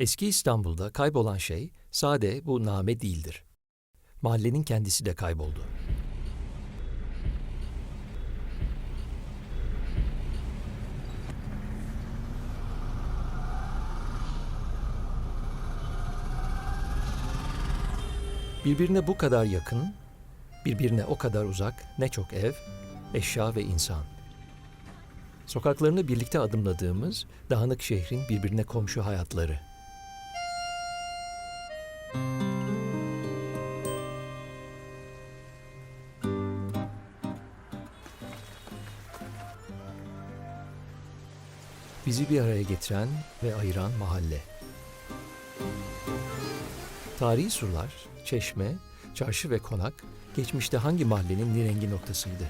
Eski İstanbul'da kaybolan şey sade bu name değildir. Mahallenin kendisi de kayboldu. Birbirine bu kadar yakın, birbirine o kadar uzak ne çok ev, eşya ve insan. Sokaklarını birlikte adımladığımız dağınık şehrin birbirine komşu hayatları. Bizi bir araya getiren ve ayıran mahalle. Tarihi surlar, çeşme, çarşı ve konak geçmişte hangi mahallenin nirengi noktasıydı?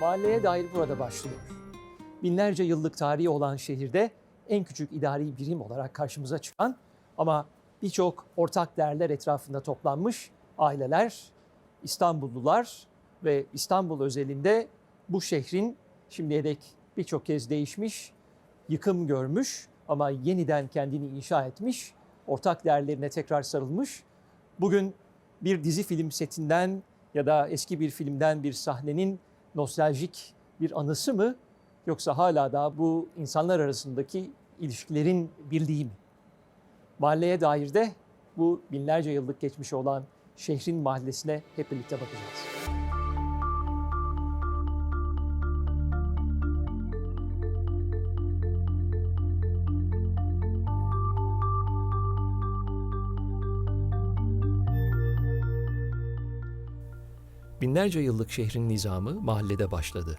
Mahalleye dair burada başlıyor. Binlerce yıllık tarihi olan şehirde en küçük idari birim olarak karşımıza çıkan ama birçok ortak değerler etrafında toplanmış aileler, İstanbullular ve İstanbul özelinde bu şehrin şimdiye dek birçok kez değişmiş, yıkım görmüş ama yeniden kendini inşa etmiş, ortak değerlerine tekrar sarılmış. Bugün bir dizi film setinden ya da eski bir filmden bir sahnenin nostaljik bir anısı mı yoksa hala da bu insanlar arasındaki ilişkilerin birliği mi? Mahalleye dair de bu binlerce yıllık geçmişi olan şehrin mahallesine hep birlikte bakacağız. Binlerce yıllık şehrin nizamı mahallede başladı.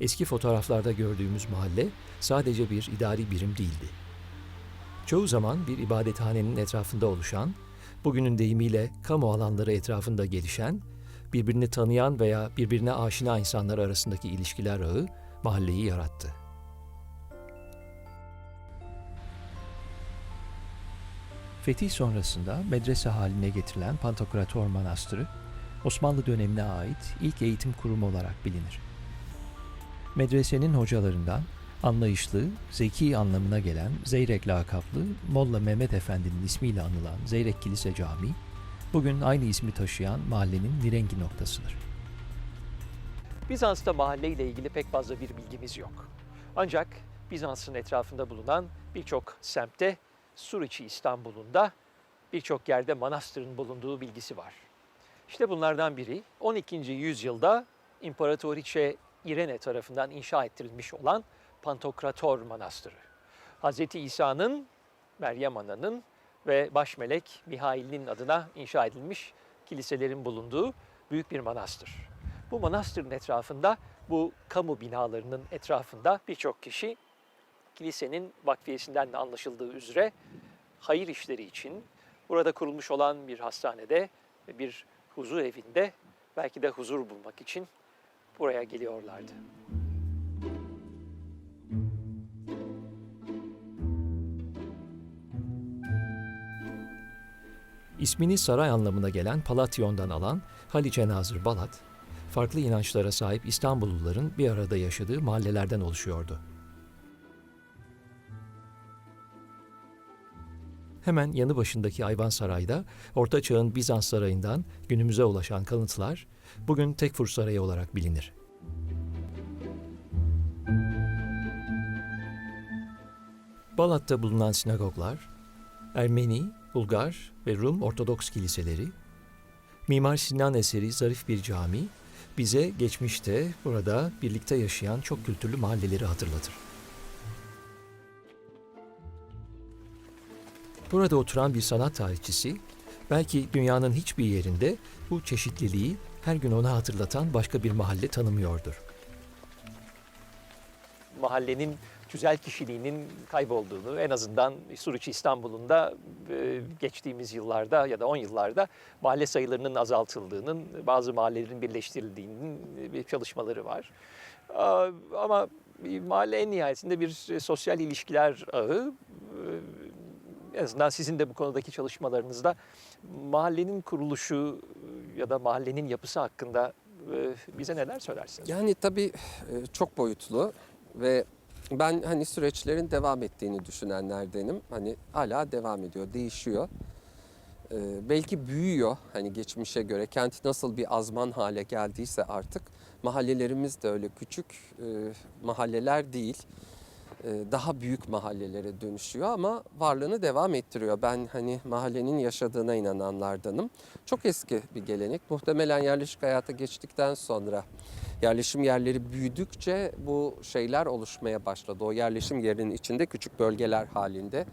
Eski fotoğraflarda gördüğümüz mahalle sadece bir idari birim değildi. Çoğu zaman bir ibadethanenin etrafında oluşan, bugünün deyimiyle kamu alanları etrafında gelişen, birbirini tanıyan veya birbirine aşina insanlar arasındaki ilişkiler ağı mahalleyi yarattı. Fetih sonrasında medrese haline getirilen Pantokrator Manastırı, Osmanlı dönemine ait ilk eğitim kurumu olarak bilinir. Medresenin hocalarından anlayışlı, zeki anlamına gelen Zeyrek lakaplı Molla Mehmet Efendi'nin ismiyle anılan Zeyrek Kilise Camii, bugün aynı ismi taşıyan mahallenin nirengi noktasıdır. Bizans'ta mahalle ile ilgili pek fazla bir bilgimiz yok. Ancak Bizans'ın etrafında bulunan birçok semtte, Suriçi İstanbul'unda birçok yerde manastırın bulunduğu bilgisi var. İşte bunlardan biri 12. yüzyılda İmparatoriçe İrene tarafından inşa ettirilmiş olan Pantokrator Manastırı. Hz. İsa'nın, Meryem Ana'nın ve baş melek Mihail'in adına inşa edilmiş kiliselerin bulunduğu büyük bir manastır. Bu manastırın etrafında, bu kamu binalarının etrafında birçok kişi kilisenin vakfiyesinden de anlaşıldığı üzere hayır işleri için burada kurulmuş olan bir hastanede bir huzur evinde belki de huzur bulmak için buraya geliyorlardı. İsmini saray anlamına gelen Palatyon'dan alan Haliç'e nazır Balat, farklı inançlara sahip İstanbulluların bir arada yaşadığı mahallelerden oluşuyordu. Hemen yanı başındaki Ayvansaray'da Orta Çağ'ın Bizans Sarayı'ndan günümüze ulaşan kalıntılar bugün Tekfur Sarayı olarak bilinir. Balat'ta bulunan sinagoglar, Ermeni, Bulgar ve Rum Ortodoks kiliseleri, Mimar Sinan eseri zarif bir cami bize geçmişte burada birlikte yaşayan çok kültürlü mahalleleri hatırlatır. Burada oturan bir sanat tarihçisi, belki dünyanın hiçbir yerinde bu çeşitliliği her gün ona hatırlatan başka bir mahalle tanımıyordur. Mahallenin güzel kişiliğinin kaybolduğunu en azından Suriçi İstanbul'unda e, geçtiğimiz yıllarda ya da 10 yıllarda mahalle sayılarının azaltıldığının, bazı mahallelerin birleştirildiğinin e, bir çalışmaları var. Ama mahalle en nihayetinde bir e, sosyal ilişkiler ağı. E, En azından sizin de bu konudaki çalışmalarınızda mahallenin kuruluşu ya da mahallenin yapısı hakkında e, bize neler söylersiniz? Yani tabii e, çok boyutlu ve Ben hani süreçlerin devam ettiğini düşünenlerdenim. Hani hala devam ediyor, değişiyor. Ee, belki büyüyor hani geçmişe göre. Kent nasıl bir azman hale geldiyse artık mahallelerimiz de öyle küçük e, mahalleler değil. E, daha büyük mahallelere dönüşüyor ama varlığını devam ettiriyor. Ben hani mahallenin yaşadığına inananlardanım. Çok eski bir gelenek. Muhtemelen yerleşik hayata geçtikten sonra yerleşim yerleri büyüdükçe bu şeyler oluşmaya başladı. O yerleşim yerinin içinde küçük bölgeler halinde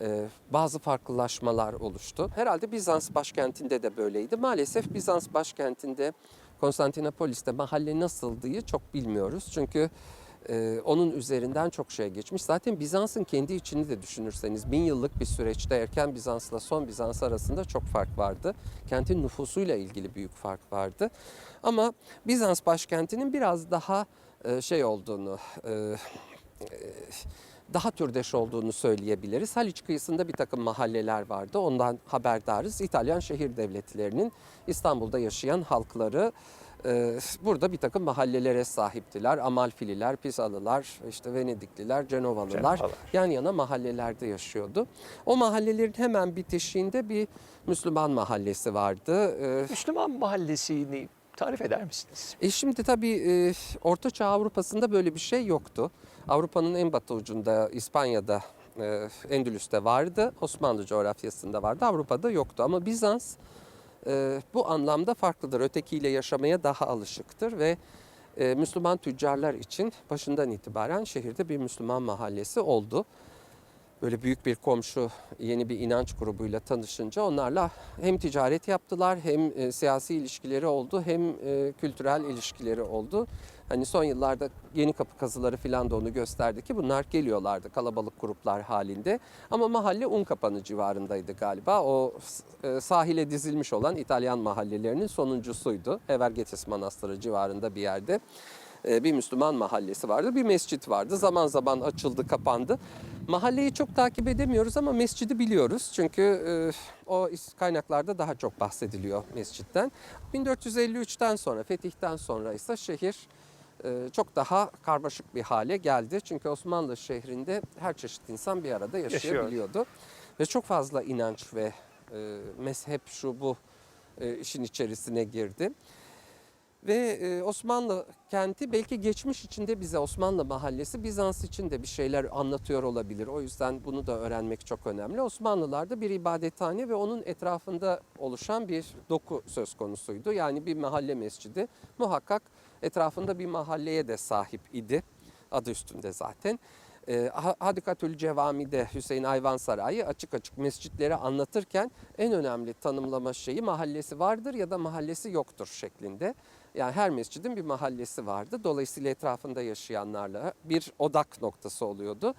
e, bazı farklılaşmalar oluştu. Herhalde Bizans başkentinde de böyleydi. Maalesef Bizans başkentinde Konstantinopolis'te mahalle nasıldığı çok bilmiyoruz. Çünkü e, onun üzerinden çok şey geçmiş. Zaten Bizans'ın kendi içini de düşünürseniz bin yıllık bir süreçte erken Bizans'la son Bizans arasında çok fark vardı. Kentin nüfusuyla ilgili büyük fark vardı. Ama Bizans başkentinin biraz daha e, şey olduğunu, e, e, daha türdeş olduğunu söyleyebiliriz. Haliç kıyısında bir takım mahalleler vardı. Ondan haberdarız. İtalyan şehir devletlerinin İstanbul'da yaşayan halkları burada bir takım mahallelere sahiptiler. Amalfililer, Pisalılar, işte Venedikliler, Cenovalılar Cenovalar. yan yana mahallelerde yaşıyordu. O mahallelerin hemen bitişiğinde bir Müslüman mahallesi vardı. E, Müslüman mahallesini tarif eder misiniz? e şimdi tabii e, Orta Çağ Avrupa'sında böyle bir şey yoktu. Avrupa'nın en batı ucunda İspanya'da, e, Endülüs'te vardı. Osmanlı coğrafyasında vardı. Avrupa'da yoktu ama Bizans e, bu anlamda farklıdır. Ötekiyle yaşamaya daha alışıktır ve e, Müslüman tüccarlar için başından itibaren şehirde bir Müslüman mahallesi oldu. Böyle büyük bir komşu yeni bir inanç grubuyla tanışınca onlarla hem ticaret yaptılar hem e, siyasi ilişkileri oldu hem e, kültürel ilişkileri oldu. Hani son yıllarda yeni kapı kazıları falan da onu gösterdi ki bunlar geliyorlardı kalabalık gruplar halinde. Ama mahalle Unkapanı civarındaydı galiba. O e, sahile dizilmiş olan İtalyan mahallelerinin sonuncusuydu. Evergetes Manastırı civarında bir yerde e, bir Müslüman mahallesi vardı. Bir mescit vardı. Zaman zaman açıldı, kapandı. Mahalleyi çok takip edemiyoruz ama mescidi biliyoruz. Çünkü e, o kaynaklarda daha çok bahsediliyor mescitten. 1453'ten sonra, fetihten sonra ise şehir çok daha karmaşık bir hale geldi. Çünkü Osmanlı şehrinde her çeşit insan bir arada yaşayabiliyordu. Ve çok fazla inanç ve e, mezhep şu bu e, işin içerisine girdi. Ve e, Osmanlı kenti belki geçmiş içinde bize Osmanlı mahallesi Bizans için de bir şeyler anlatıyor olabilir. O yüzden bunu da öğrenmek çok önemli. Osmanlılarda bir ibadethane ve onun etrafında oluşan bir doku söz konusuydu. Yani bir mahalle mescidi muhakkak etrafında bir mahalleye de sahip idi. Adı üstünde zaten. E, Ha- Hadikatül Cevami'de Hüseyin Ayvansaray'ı açık açık mescitleri anlatırken en önemli tanımlama şeyi mahallesi vardır ya da mahallesi yoktur şeklinde. Yani her mescidin bir mahallesi vardı. Dolayısıyla etrafında yaşayanlarla bir odak noktası oluyordu.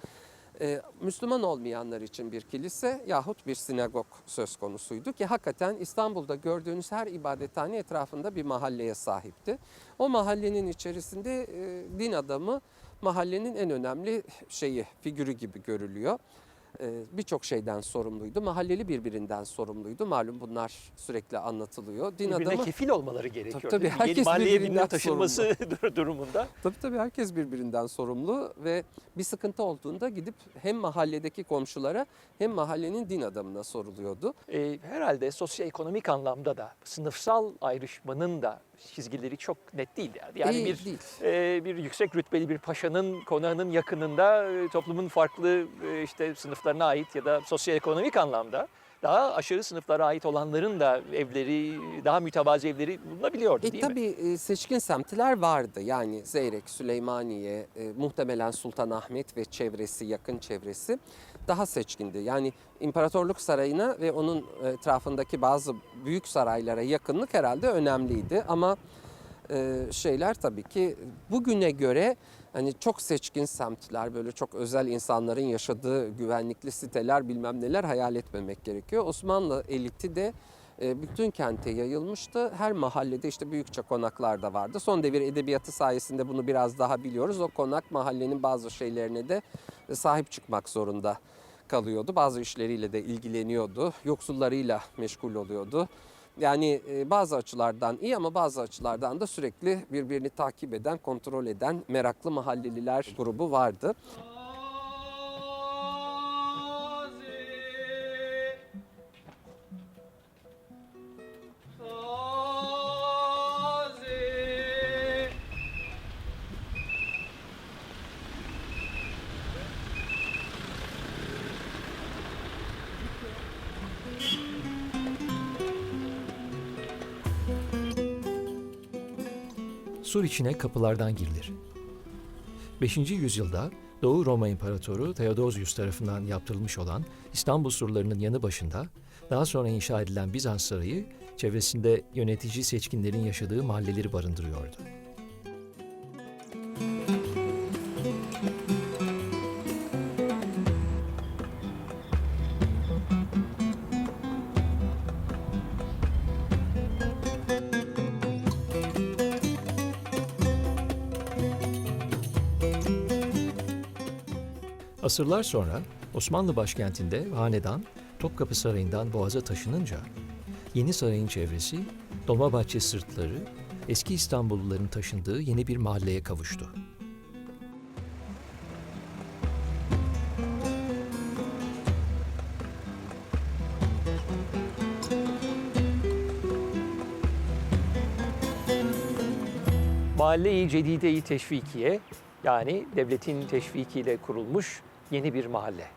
Ee, Müslüman olmayanlar için bir kilise yahut bir sinagog söz konusuydu ki hakikaten İstanbul'da gördüğünüz her ibadethane etrafında bir mahalleye sahipti. O mahallenin içerisinde e, din adamı mahallenin en önemli şeyi, figürü gibi görülüyor. Ee, Birçok şeyden sorumluydu. Mahalleli birbirinden sorumluydu. Malum bunlar sürekli anlatılıyor. Din Birbirine adamı kefil olmaları gerekiyor. tabii? Yeni herkes mahalleye birbirinden birinin taşınması durumunda. Tabii tabii herkes birbirinden sorumlu ve bir sıkıntı olduğunda gidip hem mahalledeki komşulara hem mahallenin din adamına soruluyordu. Ee, herhalde sosyoekonomik anlamda da sınıfsal ayrışmanın da çizgileri çok net değil. Yani, yani Değil, bir değil. e, bir yüksek rütbeli bir paşanın konağının yakınında e, toplumun farklı e, işte sınıflarına ait ya da sosyoekonomik anlamda daha aşağı sınıflara ait olanların da evleri, daha mütevazi evleri bulunabiliyordu E değil mi? tabii e, seçkin semtler vardı. Yani Zeyrek, Süleymaniye, e, muhtemelen Sultanahmet ve çevresi, yakın çevresi daha seçkindi. Yani İmparatorluk Sarayı'na ve onun etrafındaki bazı büyük saraylara yakınlık herhalde önemliydi. Ama e, şeyler tabii ki bugüne göre hani çok seçkin semtler böyle çok özel insanların yaşadığı güvenlikli siteler bilmem neler hayal etmemek gerekiyor. Osmanlı eliti de e, bütün kente yayılmıştı. Her mahallede işte büyükçe konaklar da vardı. Son devir edebiyatı sayesinde bunu biraz daha biliyoruz. O konak mahallenin bazı şeylerine de e, sahip çıkmak zorunda kalıyordu. Bazı işleriyle de ilgileniyordu. Yoksullarıyla meşgul oluyordu. Yani e, bazı açılardan iyi ama bazı açılardan da sürekli birbirini takip eden, kontrol eden meraklı mahalleliler grubu vardı. Sur içine kapılardan girilir. 5. yüzyılda Doğu Roma İmparatoru Theodosius tarafından yaptırılmış olan İstanbul surlarının yanı başında daha sonra inşa edilen Bizans Sarayı çevresinde yönetici seçkinlerin yaşadığı mahalleleri barındırıyordu. Asırlar sonra Osmanlı başkentinde hanedan Topkapı Sarayı'ndan Boğaz'a taşınınca yeni sarayın çevresi Dolmabahçe sırtları eski İstanbulluların taşındığı yeni bir mahalleye kavuştu. Mahalle-i Cedide-i Teşvikiye yani devletin teşvikiyle kurulmuş yeni bir mahalle.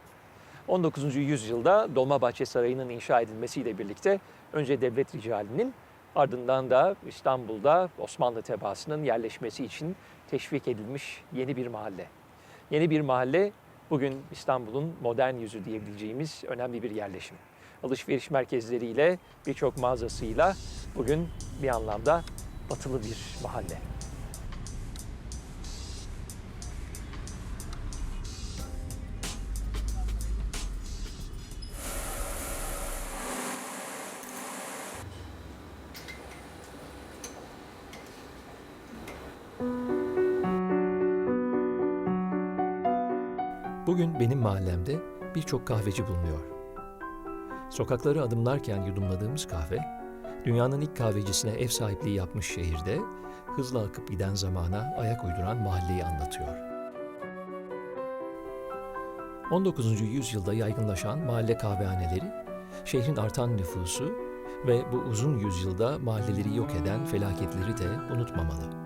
19. yüzyılda Dolmabahçe Sarayı'nın inşa edilmesiyle birlikte önce devlet ricalinin ardından da İstanbul'da Osmanlı tebaasının yerleşmesi için teşvik edilmiş yeni bir mahalle. Yeni bir mahalle bugün İstanbul'un modern yüzü diyebileceğimiz önemli bir yerleşim. Alışveriş merkezleriyle birçok mağazasıyla bugün bir anlamda batılı bir mahalle. Birçok kahveci bulunuyor. Sokakları adımlarken yudumladığımız kahve, dünyanın ilk kahvecisine ev sahipliği yapmış şehirde hızla akıp giden zamana ayak uyduran mahalleyi anlatıyor. 19. yüzyılda yaygınlaşan mahalle kahvehaneleri, şehrin artan nüfusu ve bu uzun yüzyılda mahalleleri yok eden felaketleri de unutmamalı.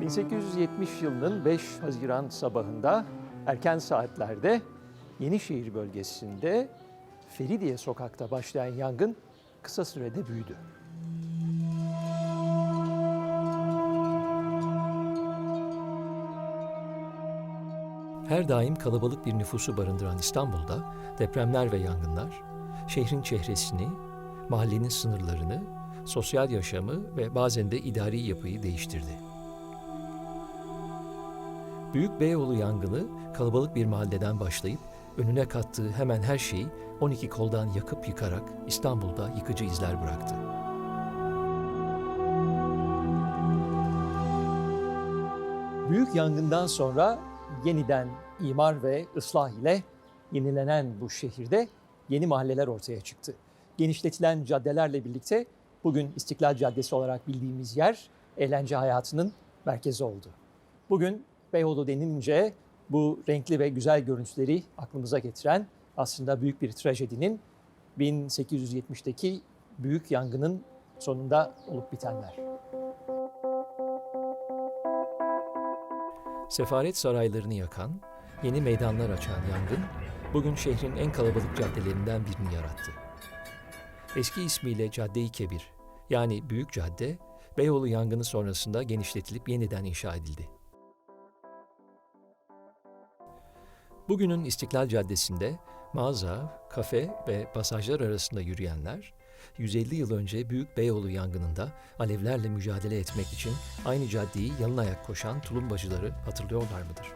1870 yılının 5 Haziran sabahında erken saatlerde Yenişehir bölgesinde Feridiye sokakta başlayan yangın kısa sürede büyüdü. Her daim kalabalık bir nüfusu barındıran İstanbul'da depremler ve yangınlar şehrin çehresini, mahallenin sınırlarını, sosyal yaşamı ve bazen de idari yapıyı değiştirdi. Büyük Beyoğlu yangını kalabalık bir mahalleden başlayıp önüne kattığı hemen her şeyi 12 koldan yakıp yıkarak İstanbul'da yıkıcı izler bıraktı. Büyük yangından sonra yeniden imar ve ıslah ile yenilenen bu şehirde yeni mahalleler ortaya çıktı. Genişletilen caddelerle birlikte bugün İstiklal Caddesi olarak bildiğimiz yer eğlence hayatının merkezi oldu. Bugün Beyoğlu denilince bu renkli ve güzel görüntüleri aklımıza getiren aslında büyük bir trajedinin 1870'teki büyük yangının sonunda olup bitenler. Sefaret saraylarını yakan, yeni meydanlar açan yangın bugün şehrin en kalabalık caddelerinden birini yarattı. Eski ismiyle Cadde-i Kebir yani Büyük Cadde, Beyoğlu yangını sonrasında genişletilip yeniden inşa edildi. Bugünün İstiklal Caddesi'nde mağaza, kafe ve pasajlar arasında yürüyenler, 150 yıl önce Büyük Beyoğlu yangınında alevlerle mücadele etmek için aynı caddeyi yalın ayak koşan tulumbacıları hatırlıyorlar mıdır?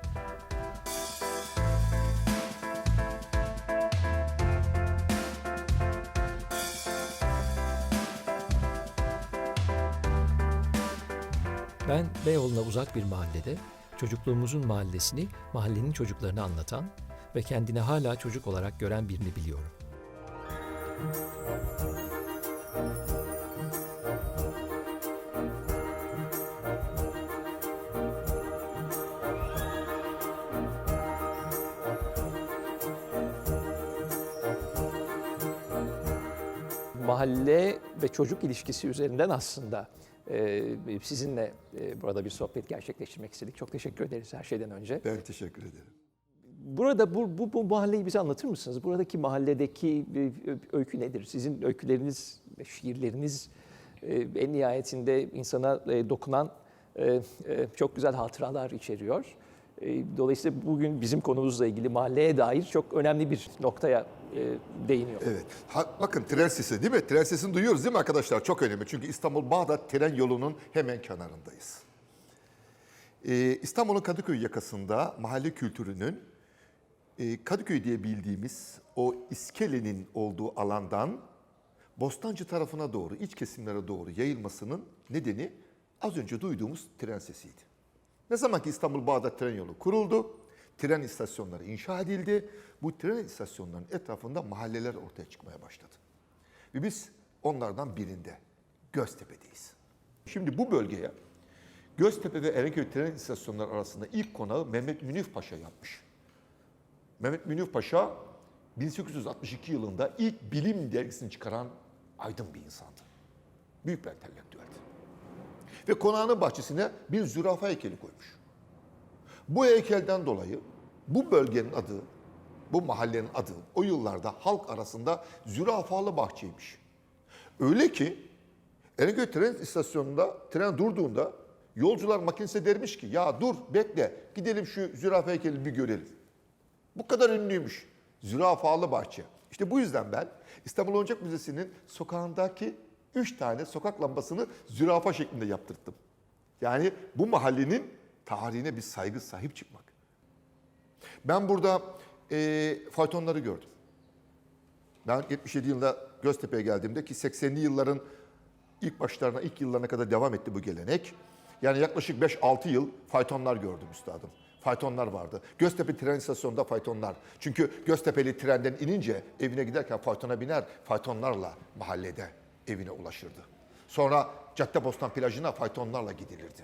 Ben Beyoğlu'na uzak bir mahallede çocukluğumuzun mahallesini mahallenin çocuklarına anlatan ve kendini hala çocuk olarak gören birini biliyorum. Mahalle ve çocuk ilişkisi üzerinden aslında sizinle e, burada bir sohbet gerçekleştirmek istedik. Çok teşekkür ederiz her şeyden önce. Ben teşekkür ederim. Burada bu, bu, bu mahalleyi bize anlatır mısınız? Buradaki mahalledeki e, öykü nedir? Sizin öyküleriniz şiirleriniz e, en nihayetinde insana e, dokunan e, e, çok güzel hatıralar içeriyor. E, Dolayısıyla bugün bizim konumuzla ilgili mahalleye dair çok önemli bir noktaya e, değiniyor. Evet. Ha, bakın tren sesi değil mi? Tren sesini duyuyoruz değil mi arkadaşlar? Çok önemli. Çünkü İstanbul-Bağdat tren yolunun hemen kenarındayız. Ee, İstanbul'un Kadıköy yakasında mahalle kültürünün e, Kadıköy diye bildiğimiz o iskelenin olduğu alandan Bostancı tarafına doğru, iç kesimlere doğru yayılmasının nedeni az önce duyduğumuz tren sesiydi. Ne zaman ki İstanbul-Bağdat tren yolu kuruldu, tren istasyonları inşa edildi. Bu tren istasyonlarının etrafında mahalleler ortaya çıkmaya başladı. Ve biz onlardan birinde, Göztepe'deyiz. Şimdi bu bölgeye Göztepe ve Erenköy tren istasyonları arasında ilk konağı Mehmet Münif Paşa yapmış. Mehmet Münif Paşa 1862 yılında ilk bilim dergisini çıkaran aydın bir insandı. Büyük bir entelektüeldi. Ve konağının bahçesine bir zürafa heykeli koymuş. Bu heykelden dolayı bu bölgenin adı, bu mahallenin adı o yıllarda halk arasında zürafalı bahçeymiş. Öyle ki Erenköy tren istasyonunda tren durduğunda yolcular makinesi dermiş ki ya dur bekle gidelim şu zürafa heykelini bir görelim. Bu kadar ünlüymüş. Zürafalı bahçe. İşte bu yüzden ben İstanbul Oyuncak Müzesi'nin sokağındaki üç tane sokak lambasını zürafa şeklinde yaptırttım. Yani bu mahallenin tarihine bir saygı sahip çıkmak. Ben burada e, faytonları gördüm. Ben 77 yılında Göztepe'ye geldiğimde ki 80'li yılların ilk başlarına, ilk yıllarına kadar devam etti bu gelenek. Yani yaklaşık 5-6 yıl faytonlar gördüm üstadım. Faytonlar vardı. Göztepe tren istasyonunda faytonlar. Çünkü Göztepe'li trenden inince evine giderken faytona biner, faytonlarla mahallede evine ulaşırdı. Sonra Caddebostan plajına faytonlarla gidilirdi.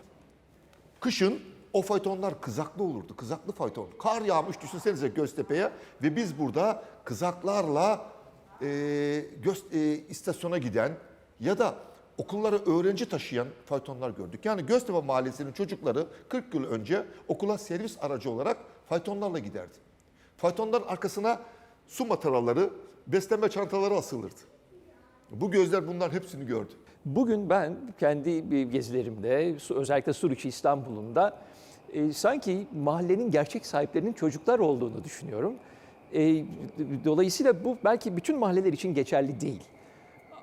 Kışın o faytonlar kızaklı olurdu. Kızaklı fayton. Kar yağmış düşünsenize Göztepe'ye ve biz burada kızaklarla e, göz, e, istasyona giden ya da okullara öğrenci taşıyan faytonlar gördük. Yani Göztepe Mahallesi'nin çocukları 40 yıl önce okula servis aracı olarak faytonlarla giderdi. Faytonların arkasına su mataralları, beslenme çantaları asılırdı. Bu gözler bunların hepsini gördü. Bugün ben kendi gezilerimde özellikle Suriçi İstanbul'unda e, sanki mahallenin gerçek sahiplerinin çocuklar olduğunu düşünüyorum. E, dolayısıyla bu belki bütün mahalleler için geçerli değil.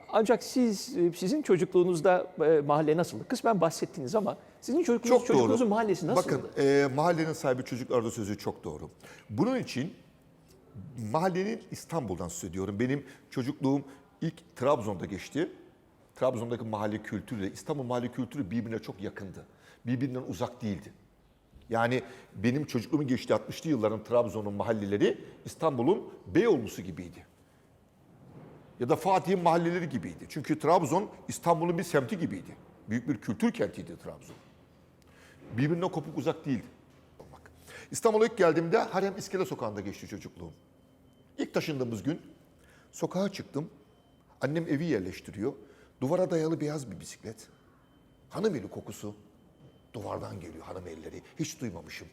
Ancak siz e, sizin çocukluğunuzda e, mahalle nasıldı? Kısmen bahsettiniz ama sizin çocukluğunuz, Çok çocukluğunuzun doğru. mahallesi nasıldı? Bakın e, mahallenin sahibi çocuklarda sözü çok doğru. Bunun için mahallenin İstanbul'dan söz ediyorum. Benim çocukluğum ilk Trabzon'da geçti. Trabzon'daki mahalle kültürüyle İstanbul mahalle kültürü birbirine çok yakındı. Birbirinden uzak değildi. Yani benim çocukluğumun geçtiği 60'lı yılların Trabzon'un mahalleleri İstanbul'un Beyoğlu'su gibiydi. Ya da Fatih'in mahalleleri gibiydi. Çünkü Trabzon İstanbul'un bir semti gibiydi. Büyük bir kültür kentiydi Trabzon. Birbirinden kopuk uzak değildi. İstanbul'a ilk geldiğimde Harem İskele Sokağı'nda geçti çocukluğum. İlk taşındığımız gün sokağa çıktım. Annem evi yerleştiriyor. Duvara dayalı beyaz bir bisiklet. Hanım eli kokusu. Duvardan geliyor hanım elleri. Hiç duymamışım.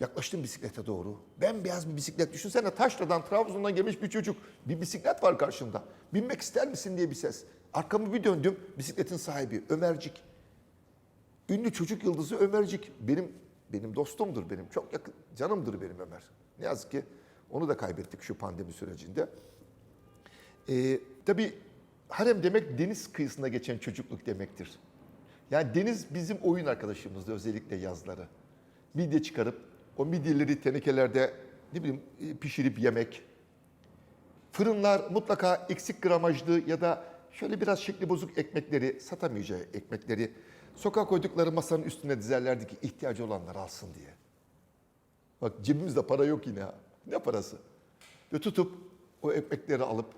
Yaklaştım bisiklete doğru. Bembeyaz bir bisiklet. Düşünsene Taşra'dan, Trabzon'dan gelmiş bir çocuk. Bir bisiklet var karşımda. Binmek ister misin diye bir ses. Arkamı bir döndüm. Bisikletin sahibi Ömercik. Ünlü çocuk yıldızı Ömercik. Benim benim dostumdur benim. Çok yakın canımdır benim Ömer. Ne yazık ki onu da kaybettik şu pandemi sürecinde. Ee, tabii harem demek deniz kıyısında geçen çocukluk demektir. Yani deniz bizim oyun arkadaşımızdı özellikle yazları. Midye çıkarıp o midyeleri tenekelerde ne bileyim e, pişirip yemek. Fırınlar mutlaka eksik gramajlı ya da şöyle biraz şekli bozuk ekmekleri, satamayacağı ekmekleri sokağa koydukları masanın üstüne dizerlerdi ki ihtiyacı olanlar alsın diye. Bak cebimizde para yok yine. Ne parası? Ve tutup o ekmekleri alıp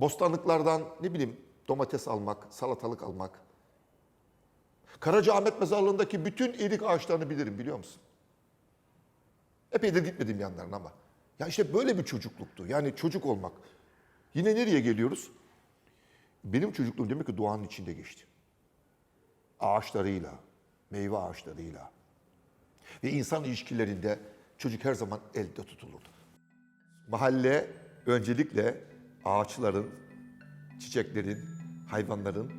Bostanlıklardan ne bileyim domates almak, salatalık almak. Karacaahmet mezarlığındaki bütün erik ağaçlarını bilirim biliyor musun? Epeydir gitmedim yanlarına ama. Ya işte böyle bir çocukluktu. Yani çocuk olmak. Yine nereye geliyoruz? Benim çocukluğum demek ki doğanın içinde geçti. Ağaçlarıyla, meyve ağaçlarıyla. Ve insan ilişkilerinde çocuk her zaman elde tutulurdu. Mahalle öncelikle ağaçların, çiçeklerin, hayvanların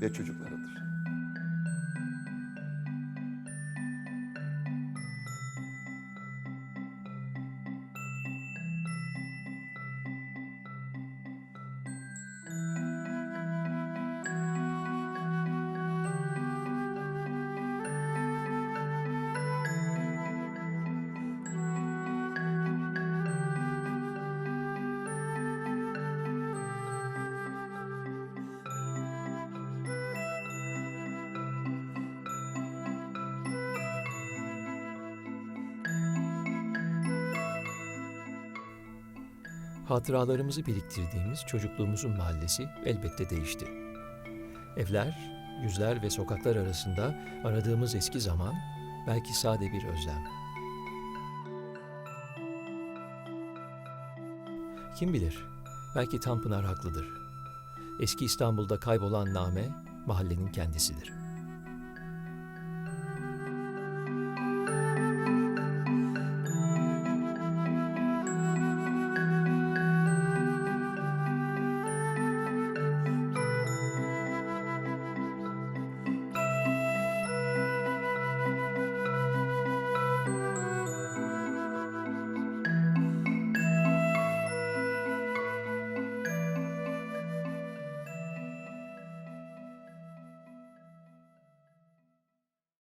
ve çocuklarıdır. Hatıralarımızı biriktirdiğimiz çocukluğumuzun mahallesi elbette değişti. Evler, yüzler ve sokaklar arasında aradığımız eski zaman belki sade bir özlem. Kim bilir, belki Tanpınar haklıdır. Eski İstanbul'da kaybolan name mahallenin kendisidir.